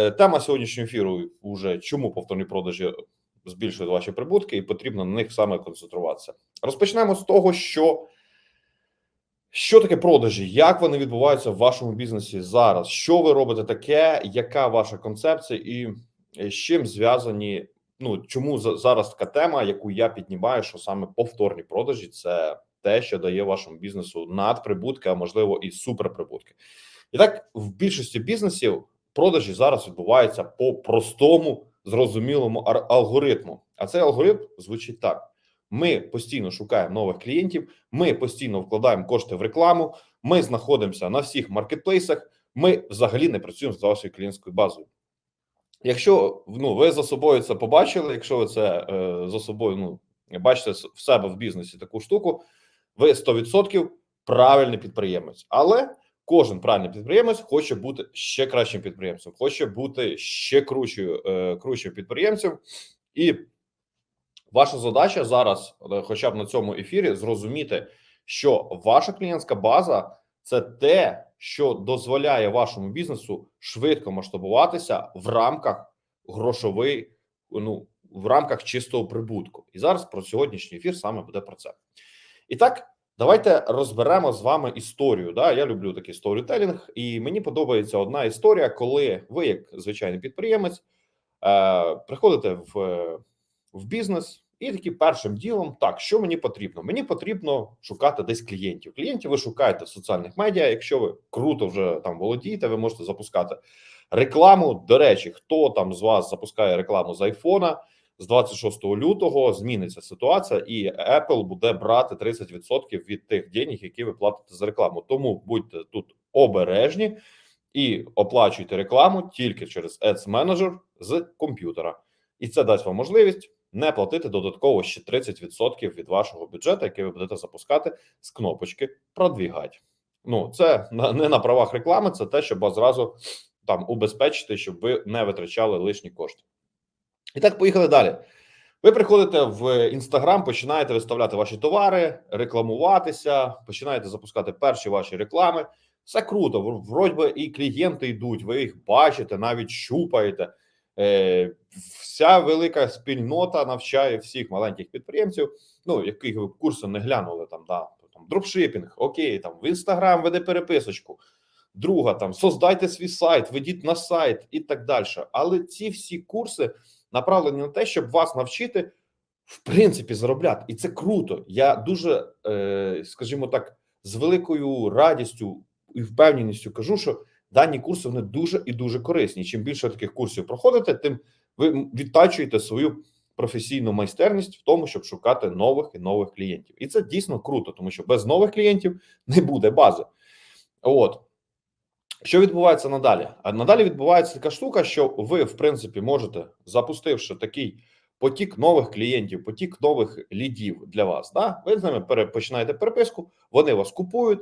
Е, Тема сьогоднішнього ефіру вже чому повторні продажі збільшують ваші прибутки, і потрібно на них саме концентруватися. Розпочнемо з того, що що таке продажі, як вони відбуваються в вашому бізнесі зараз? Що ви робите таке? Яка ваша концепція, і з чим зв'язані? Ну чому за- зараз така тема, яку я піднімаю, що саме повторні продажі це те, що дає вашому бізнесу надприбутки, а можливо і суперприбутки. І так в більшості бізнесів продажі зараз відбуваються по простому, зрозумілому алгоритму. А цей алгоритм звучить так: ми постійно шукаємо нових клієнтів, ми постійно вкладаємо кошти в рекламу, ми знаходимося на всіх маркетплейсах. Ми взагалі не працюємо з вашою клієнтською базою. Якщо ну ви за собою це побачили, якщо ви це е, за собою ну бачите в себе в бізнесі таку штуку, ви 100% правильний підприємець. Але кожен правильний підприємець хоче бути ще кращим підприємцем, хоче бути ще кручою, е, кручим підприємцем. І ваша задача зараз, е, хоча б на цьому ефірі, зрозуміти, що ваша клієнтська база це те, що дозволяє вашому бізнесу швидко масштабуватися в рамках грошової, ну в рамках чистого прибутку. І зараз про сьогоднішній ефір саме буде про це. І так, давайте розберемо з вами історію. Да, я люблю такий сторітелінг, і мені подобається одна історія, коли ви, як звичайний підприємець, е, приходите в, в бізнес. І таким першим ділом, так що мені потрібно? Мені потрібно шукати десь клієнтів. Клієнтів ви шукаєте в соціальних медіа. Якщо ви круто вже там володієте, ви можете запускати рекламу. До речі, хто там з вас запускає рекламу з айфона з 26 лютого, зміниться ситуація, і Apple буде брати 30% від тих денег, які ви платите за рекламу. Тому будьте тут обережні і оплачуйте рекламу тільки через Ads Manager з комп'ютера, і це дасть вам можливість не платити додатково ще 30% від вашого бюджету, який ви будете запускати з кнопочки продвігать. Ну, це не на правах реклами, це те, щоб зразу там убезпечити, щоб ви не витрачали лишні кошти. І так, поїхали далі. Ви приходите в інстаграм, починаєте виставляти ваші товари, рекламуватися, починаєте запускати перші ваші реклами. Все круто. Вроді би і клієнти йдуть, ви їх бачите, навіть щупаєте. Е, вся велика спільнота навчає всіх маленьких підприємців, ну яких ви курси не глянули там, да, там дропшипінг, окей, там в інстаграм веде переписочку. Друга там создайте свій сайт, ведіть на сайт і так далі. Але ці всі курси направлені на те, щоб вас навчити в принципі заробляти, і це круто. Я дуже, е, скажімо так, з великою радістю і впевненістю кажу, що дані курси вони дуже і дуже корисні. Чим більше таких курсів проходите, тим ви відтачуєте свою професійну майстерність в тому, щоб шукати нових і нових клієнтів. І це дійсно круто, тому що без нових клієнтів не буде бази. От. Що відбувається надалі? А надалі відбувається така штука, що ви, в принципі, можете, запустивши такий потік нових клієнтів, потік нових лідів для вас. Да? Ви з ними починаєте переписку, вони вас купують,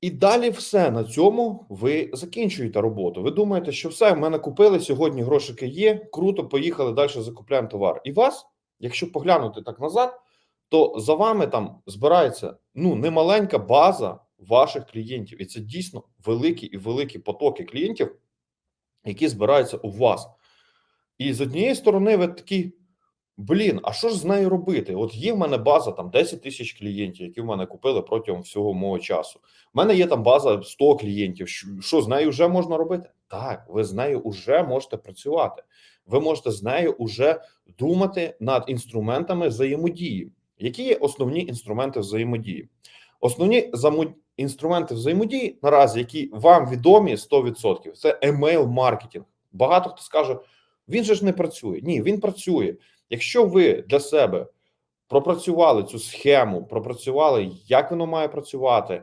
і далі все на цьому ви закінчуєте роботу. Ви думаєте, що все, в мене купили сьогодні грошики є, круто, поїхали далі, закупляємо товар. І вас, якщо поглянути так назад, то за вами там збирається ну немаленька база ваших клієнтів, і це дійсно великі і великі потоки клієнтів, які збираються у вас. І з однієї сторони, ви такі. Блін, а що ж з нею робити? От є в мене база там 10 тисяч клієнтів, які в мене купили протягом всього мого часу. У мене є там база 100 клієнтів. Що, з нею вже можна робити? Так, ви з нею вже можете працювати. Ви можете з нею вже думати над інструментами взаємодії. Які є основні інструменти взаємодії? Основні інструменти взаємодії наразі, які вам відомі 100%, це емейл маркетинг. Багато хто скаже, він же ж не працює. Ні, він працює. Якщо ви для себе пропрацювали цю схему, пропрацювали, як воно має працювати,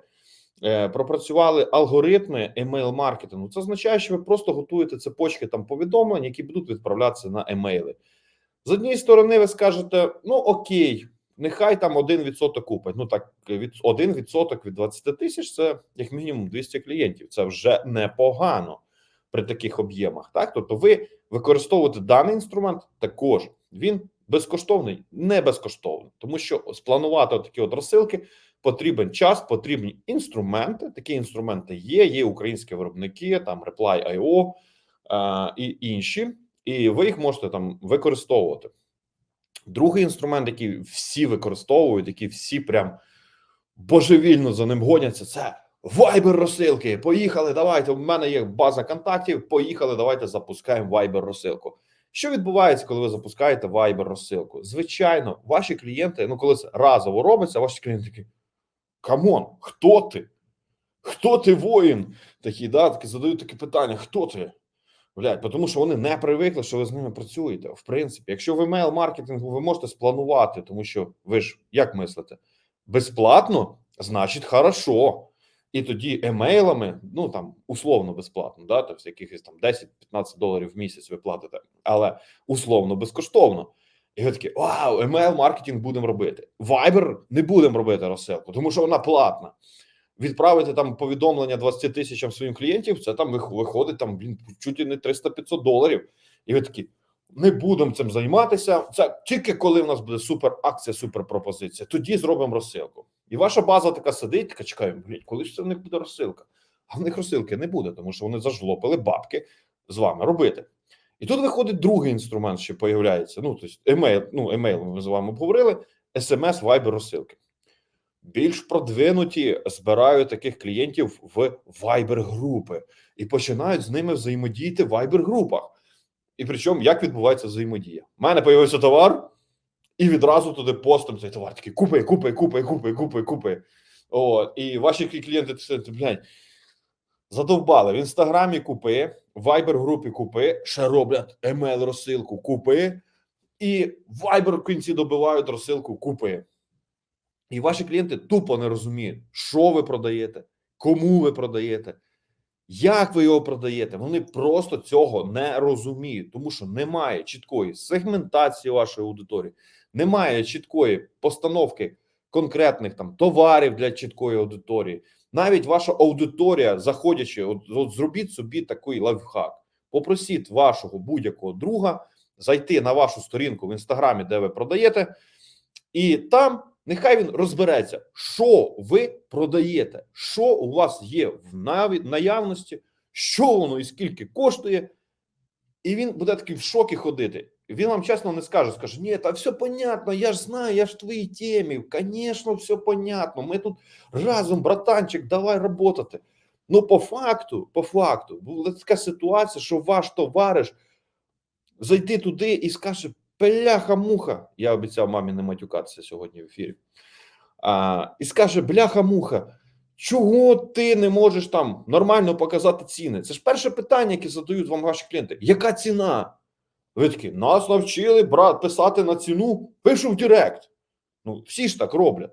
е, пропрацювали алгоритми емейл маркетингу, це означає, що ви просто готуєте цепочки там повідомлень, які будуть відправлятися на емейли. З однієї сторони, ви скажете: ну окей, нехай там 1% купить. Ну так, від 1% від 20 тисяч це як мінімум 200 клієнтів. Це вже непогано при таких об'ємах. Так, тобто, ви використовуєте даний інструмент також. Він безкоштовний, не безкоштовний, тому що спланувати такі от розсилки потрібен час, потрібні інструменти. Такі інструменти є. Є українські виробники, там Reply.io, е, і інші, і ви їх можете там використовувати. Другий інструмент, який всі використовують, який всі прям божевільно за ним гоняться, це Viber розсилки. Поїхали, давайте. У мене є база контактів. Поїхали, давайте запускаємо Viber розсилку. Що відбувається, коли ви запускаєте Viber розсилку? Звичайно, ваші клієнти, ну коли це разово робиться, ваші клієнти такі: камон, хто ти? Хто ти воїн? Такі, да, такі задають таке питання: хто ти? Блядь, тому що вони не привикли, що ви з ними працюєте. В принципі, якщо ви мейл-маркетингу, ви можете спланувати, тому що ви ж як мислите? Безплатно, значить, хорошо. І тоді емейлами, ну там условно безплатно, да, тобто якихось там 10-15 доларів в місяць ви платите, але условно безкоштовно. І ви такі, вау, емейл маркетинг будемо робити. Viber не будемо робити розсилку, тому що вона платна. Відправити там повідомлення 20 тисячам своїм клієнтів, це там вих- виходить там блін, чуть не 300-500 доларів. І ви такі, не будемо цим займатися. Це тільки коли в нас буде супер акція, супер пропозиція. Тоді зробимо розсилку. І ваша база така сидить, така чекає, блядь, коли ж це в них буде розсилка? А в них розсилки не буде, тому що вони зажлопили бабки з вами робити. І тут виходить другий інструмент, що появляється. Ну, тобто, емейл, ну, емейл ми з вами обговорили, смс, Viber розсилки. Більш продвинуті збирають таких клієнтів в Viber групи і починають з ними взаємодіяти в Viber групах. І причому як відбувається взаємодія? У мене появився товар, і відразу туди постом цей товар такий купи, купи, купи, купи, купи, купи. О, і ваші клієнти блядь, задовбали. В інстаграмі купи, в Viber групі купи, ще роблять емейл розсилку купи, і в в кінці добивають розсилку купи. І ваші клієнти тупо не розуміють, що ви продаєте, кому ви продаєте, як ви його продаєте. Вони просто цього не розуміють, тому що немає чіткої сегментації вашої аудиторії, немає чіткої постановки конкретних там товарів для чіткої аудиторії. Навіть ваша аудиторія, заходячи, от, от зробіть собі такий лайфхак. Попросіть вашого будь-якого друга зайти на вашу сторінку в інстаграмі, де ви продаєте, і там нехай він розбереться, що ви продаєте, що у вас є в наявності, що воно і скільки коштує. І він буде такий в шокі ходити. Він вам чесно не скаже, скаже: ні, та все понятно, я ж знаю, я ж в твоїй темі. Звісно, все понятно. Ми тут разом, братанчик, давай работати. Ну, по факту, по факту, була така ситуація, що ваш товариш зайти туди і скаже: бляха-муха. Я обіцяв мамі не матюкатися сьогодні в ефірі. А, і скаже: бляха-муха. Чого ти не можеш там нормально показати ціни? Це ж перше питання, яке задають вам ваші клієнти. Яка ціна? Ви такі, нас навчили брат писати на ціну, пишу в Директ. Ну, всі ж так роблять.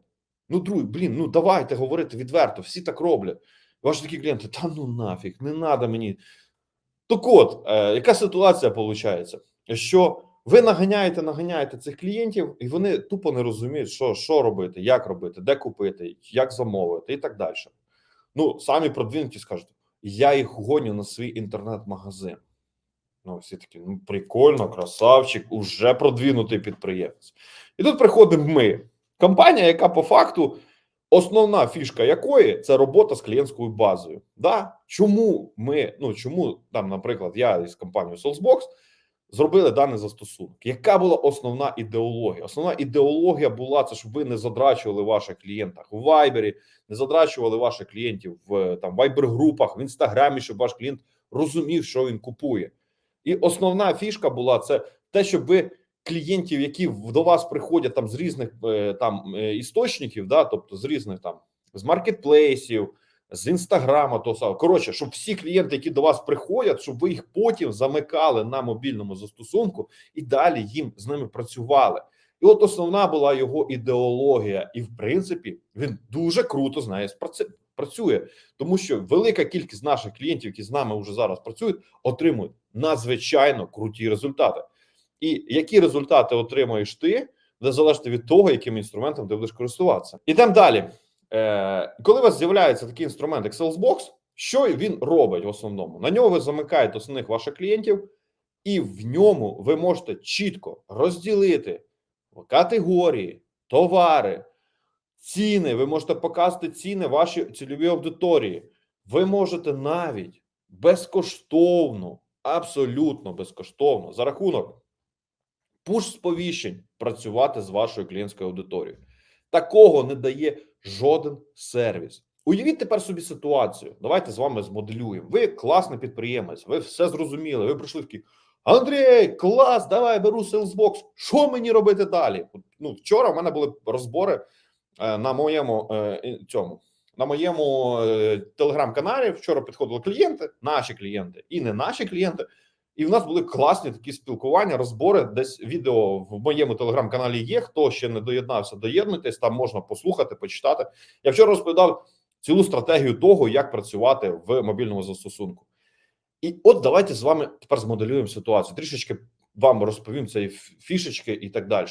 Ну, друзі, блін, ну давайте говорити відверто, всі так роблять. Ваші такі клієнти, та ну нафіг, не треба мені. Так от, е, яка ситуація виходить? Що ви наганяєте, наганяєте цих клієнтів, і вони тупо не розуміють, що, що робити, як робити, де купити, як замовити і так далі. Ну, самі продвинуті скажуть, я їх гоню на свій інтернет-магазин. Ну, всі такі, ну прикольно, красавчик, уже продвинутий підприємець. І тут приходимо ми, компанія, яка по факту, основна фішка якої це робота з клієнтською базою. Да? Чому ми, ну чому там, наприклад, я із компанією Salesbox зробили даний застосунок? Яка була основна ідеологія? Основна ідеологія була це, щоб ви не задрачували ваших клієнтах у Вайбері, не задрачували ваших клієнтів в там вайбер-групах, в інстаграмі, щоб ваш клієнт розумів, що він купує. І основна фішка була це те, щоб ви клієнтів, які до вас приходять там з різних е, там е, істочників, да, тобто з різних там з маркетплейсів, з інстаграма, то саме. Коротше, щоб всі клієнти, які до вас приходять, щоб ви їх потім замикали на мобільному застосунку і далі їм з ними працювали. І от основна була його ідеологія, і в принципі він дуже круто з нею працює, тому що велика кількість наших клієнтів, які з нами вже зараз працюють, отримують надзвичайно круті результати. І які результати отримуєш ти, буде залежати від того, яким інструментом ти будеш користуватися. Ідемо далі. Е, коли у вас з'являється такий інструмент, як Salesbox, що він робить в основному? На нього ви замикаєте основних ваших клієнтів, і в ньому ви можете чітко розділити категорії, товари, ціни. Ви можете показати ціни вашій цільовій аудиторії. Ви можете навіть безкоштовно абсолютно безкоштовно за рахунок пуш сповіщень працювати з вашою клієнтською аудиторією. Такого не дає жоден сервіс. Уявіть тепер собі ситуацію. Давайте з вами змоделюємо. Ви класний підприємець, ви все зрозуміли. Ви прийшли в такі. Андрій, клас, давай беру Salesbox. Що мені робити далі? Ну, вчора в мене були розбори е, на моєму е, цьому. На моєму е, телеграм-каналі вчора підходили клієнти, наші клієнти і не наші клієнти. І в нас були класні такі спілкування, розбори. Десь відео в моєму телеграм-каналі є. Хто ще не доєднався, доєднуйтесь, там можна послухати, почитати. Я вчора розповідав цілу стратегію того, як працювати в мобільному застосунку. І от давайте з вами тепер змоделюємо ситуацію. Трішечки вам розповім цієї фішечки і так далі.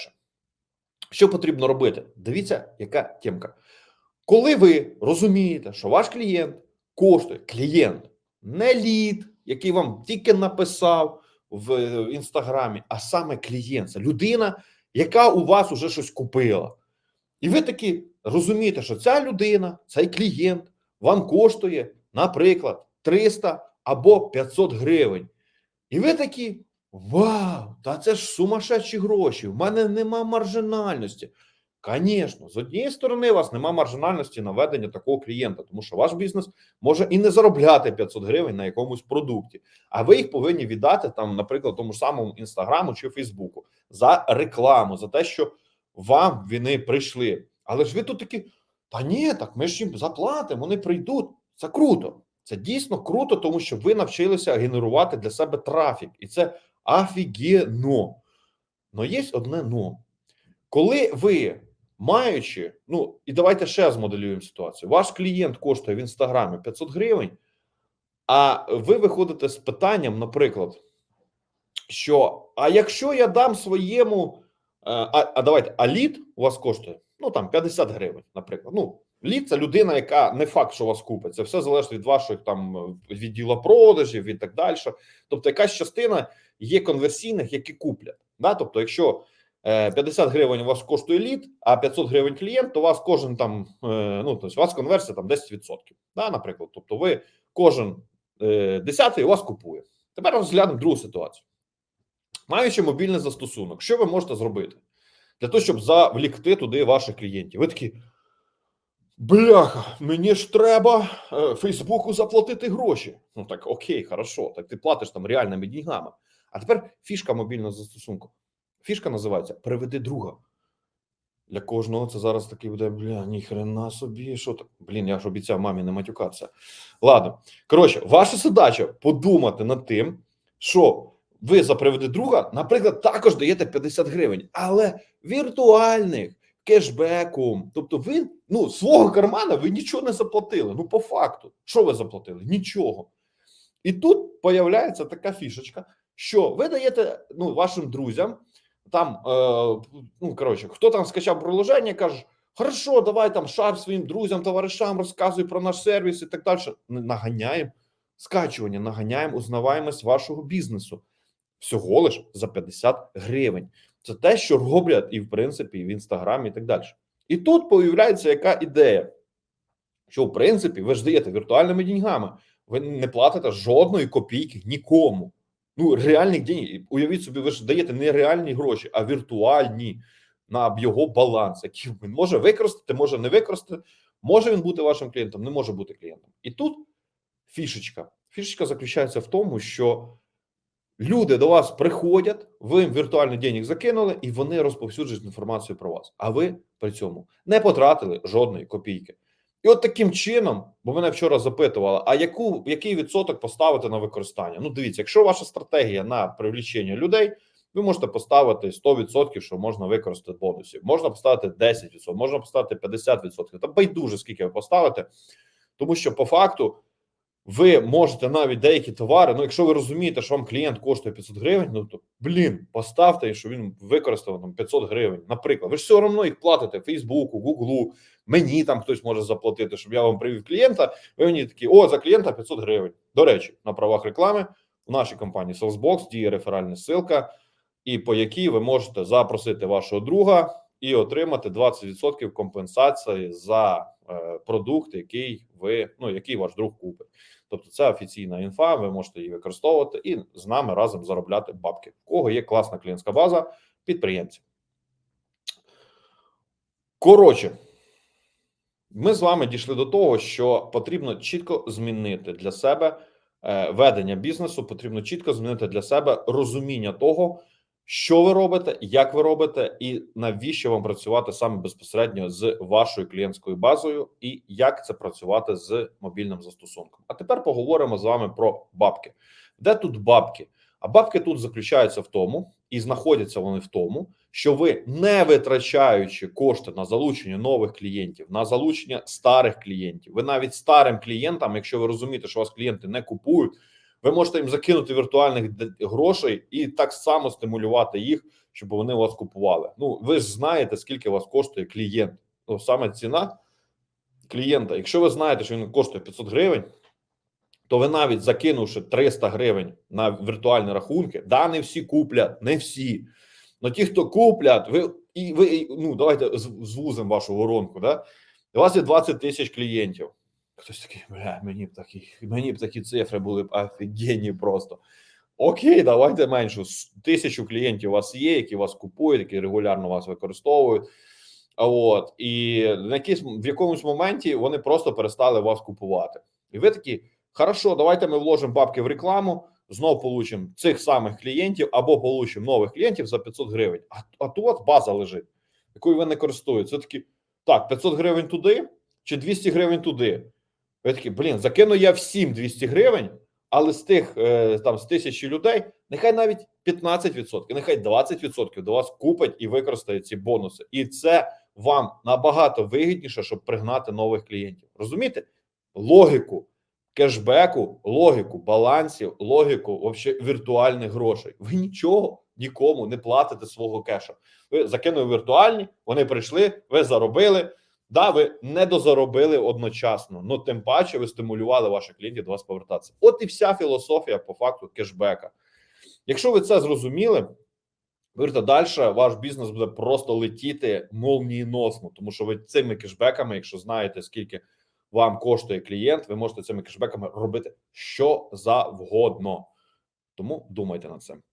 Що потрібно робити? Дивіться, яка темка. Коли ви розумієте, що ваш клієнт коштує клієнт, не лід, який вам тільки написав в інстаграмі, а саме клієнт, людина, яка у вас уже щось купила. І ви таки розумієте, що ця людина, цей клієнт вам коштує, наприклад, 300 або 500 гривень. І ви такі: Вау, та це ж сумасшедші гроші! В мене нема маржинальності. Звісно, з однієї сторони, у вас нема маржинальності на ведення такого клієнта, тому що ваш бізнес може і не заробляти 500 гривень на якомусь продукті, а ви їх повинні віддати там, наприклад, тому ж самому інстаграму чи Фейсбуку за рекламу, за те, що вам вони прийшли. Але ж ви тут такі: та ні, так ми ж їм заплатимо, вони прийдуть. Це круто. Це дійсно круто, тому що ви навчилися генерувати для себе трафік, і це офігенно. Но є одне но. Коли ви маючи, ну і давайте ще змоделюємо ситуацію. Ваш клієнт коштує в інстаграмі 500 гривень, а ви виходите з питанням, наприклад, що а якщо я дам своєму, е, а, а давайте, а лід у вас коштує ну там 50 гривень, наприклад. Ну, лід це людина, яка не факт, що вас купить. Це все залежить від ваших там відділа продажів і так далі. Тобто, якась частина є конверсійних, які куплять. Да? Тобто, якщо 50 гривень у вас коштує лід, а 500 гривень клієнт, то у вас кожен там, е, ну тобто у вас конверсія там 10%. Да, наприклад, тобто, ви кожен е, десятий у вас купує. Тепер розглянемо другу ситуацію. Маючи мобільний застосунок, що ви можете зробити для того, щоб завлікти туди ваших клієнтів? Ви такі. Бляха, мені ж треба е, Фейсбуку заплатити гроші. Ну так окей, хорошо. Так ти платиш там реальними деньгами. А тепер фішка мобільного застосунку. Фішка називається Приведи друга. Для кожного це зараз такий буде, бля, ніхрена собі, що так? Блін, я ж обіцяв мамі не матюкатися. Ладно. Коротше, ваша задача подумати над тим, що ви за приведи друга, наприклад, також даєте 50 гривень, але віртуальних кешбеком. Тобто, ви ну свого кармана ви нічого не заплатили. Ну, по факту, що ви заплатили? Нічого. І тут появляється така фішечка, що ви даєте ну, вашим друзям там, е, ну коротше, хто там скачав приложення, каже, хорошо, давай там шар своїм друзям, товаришам, розказуй про наш сервіс і так далі. Наганяємо скачування, наганяємо узнаваємость вашого бізнесу всього лиш за 50 гривень. Це те, що роблять і в принципі, і в інстаграмі, і так далі. І тут появляється яка ідея, що в принципі ви ж даєте віртуальними деньгами, ви не платите жодної копійки нікому. Ну, реальних денег. Уявіть собі, ви ж даєте не реальні гроші, а віртуальні на його баланс, які він може використати, може не використати. Може він бути вашим клієнтом, не може бути клієнтом. І тут фішечка. Фішечка заключається в тому, що люди до вас приходять, ви їм віртуальний денег закинули, і вони розповсюджують інформацію про вас. А ви при цьому не потратили жодної копійки. І от таким чином, бо мене вчора запитували, а яку який відсоток поставити на використання? Ну, дивіться, якщо ваша стратегія на привлічення людей, ви можете поставити 100%, що можна використати бонусів, можна поставити 10%, можна поставити 50%. Та байдуже, скільки ви поставите, тому що по факту ви можете навіть деякі товари. Ну, якщо ви розумієте, що вам клієнт коштує 500 гривень, ну то блін, поставте, що він використав там 500 гривень. Наприклад, ви ж все одно їх платите Фейсбуку, Гуглу, мені там хтось може заплатити, щоб я вам привів клієнта. Ви мені такі, о, за клієнта 500 гривень. До речі, на правах реклами в нашій компанії Salesbox діє реферальна ссылка, і по якій ви можете запросити вашого друга і отримати 20% компенсації за е, продукт, який ви ну який ваш друг купить. Тобто, це офіційна інфа. Ви можете її використовувати і з нами разом заробляти бабки. У кого є класна клієнтська база підприємців. Коротше, ми з вами дійшли до того, що потрібно чітко змінити для себе е, ведення бізнесу, потрібно чітко змінити для себе розуміння того, що ви робите, як ви робите, і навіщо вам працювати саме безпосередньо з вашою клієнтською базою, і як це працювати з мобільним застосунком. А тепер поговоримо з вами про бабки. Де тут бабки? А бабки тут заключаються в тому, і знаходяться вони в тому, що ви не витрачаючи кошти на залучення нових клієнтів, на залучення старих клієнтів, ви навіть старим клієнтам, якщо ви розумієте, що вас клієнти не купують, ви можете їм закинути віртуальних грошей і так само стимулювати їх, щоб вони вас купували. Ну ви ж знаєте, скільки вас коштує клієнт. Ну саме ціна клієнта. Якщо ви знаєте, що він коштує 500 гривень, то ви навіть закинувши 300 гривень на віртуальні рахунки, да, не всі куплять, не всі. Но ті, хто куплять, ви і ви ну давайте звузимо вашу воронку. Да? У вас є 20 тисяч клієнтів. Хтось такий, бля, мені б такі, мені б такі цифри були б офігенні просто. Окей, давайте меншу. С- Тисячу клієнтів у вас є, які вас купують, які регулярно вас використовують. А От і на якийсь в якомусь моменті вони просто перестали вас купувати. І ви такі, хорошо, давайте ми вложимо бабки в рекламу, знову получимо цих самих клієнтів або получимо нових клієнтів за 500 гривень. А, а тут база лежить, якою ви не користуєтесь. Це такі, так, 500 гривень туди чи 200 гривень туди. Ви такі, блін, закину я всім 200 гривень, але з тих е, там з тисячі людей, нехай навіть 15%, нехай 20% до вас купить і використає ці бонуси. І це вам набагато вигідніше, щоб пригнати нових клієнтів. Розумієте? Логіку кешбеку, логіку балансів, логіку вообще віртуальних грошей. Ви нічого нікому не платите свого кеша. Ви закинули віртуальні, вони прийшли, ви заробили. Да, ви не дозаробили одночасно, ну тим паче ви стимулювали ваших клієнтів до вас повертатися. От і вся філософія по факту кешбека. Якщо ви це зрозуміли, повірте, далі ваш бізнес буде просто летіти молнієносно, тому що ви цими кешбеками, якщо знаєте, скільки вам коштує клієнт, ви можете цими кешбеками робити що завгодно. Тому думайте над цим.